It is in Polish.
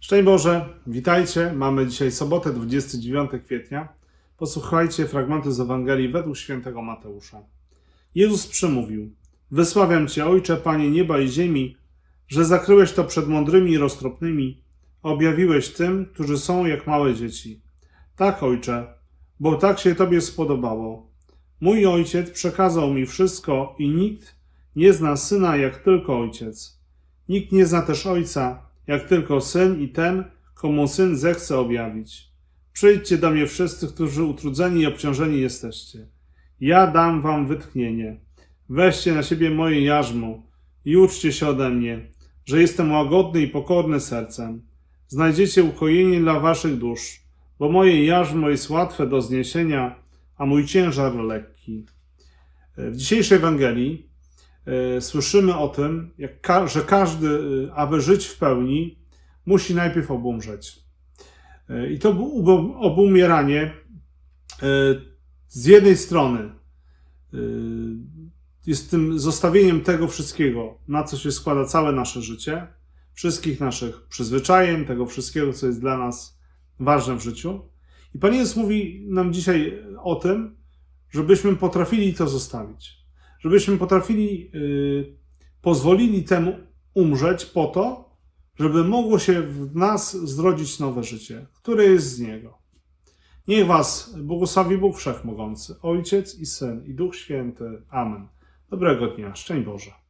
Szczęść Boże, witajcie. Mamy dzisiaj sobotę, 29 kwietnia. Posłuchajcie fragmentu z Ewangelii według świętego Mateusza. Jezus przemówił: Wysławiam Cię, Ojcze, Panie nieba i ziemi, że zakryłeś to przed mądrymi i roztropnymi, a objawiłeś tym, którzy są jak małe dzieci. Tak, Ojcze, bo tak się Tobie spodobało. Mój Ojciec przekazał mi wszystko i nikt nie zna Syna jak tylko Ojciec. Nikt nie zna też Ojca, jak tylko Syn i ten, komu Syn zechce objawić. Przyjdźcie do mnie wszyscy, którzy utrudzeni i obciążeni jesteście. Ja dam wam wytchnienie. Weźcie na siebie moje jarzmo i uczcie się ode mnie, że jestem łagodny i pokorny sercem. Znajdziecie ukojenie dla waszych dusz, bo moje jarzmo jest łatwe do zniesienia, a mój ciężar lekki. W dzisiejszej Ewangelii słyszymy o tym, ka- że każdy, e, aby żyć w pełni, musi najpierw obumrzeć. E, I to obumieranie e, z jednej strony e, jest tym zostawieniem tego wszystkiego, na co się składa całe nasze życie, wszystkich naszych przyzwyczajeń, tego wszystkiego, co jest dla nas ważne w życiu. I Pan Jezus mówi nam dzisiaj o tym, żebyśmy potrafili to zostawić. Żebyśmy potrafili, yy, pozwolili temu umrzeć po to, żeby mogło się w nas zrodzić nowe życie, które jest z Niego. Niech Was błogosławi Bóg Wszechmogący, Ojciec i Syn i Duch Święty. Amen. Dobrego dnia. Szczęść Boże.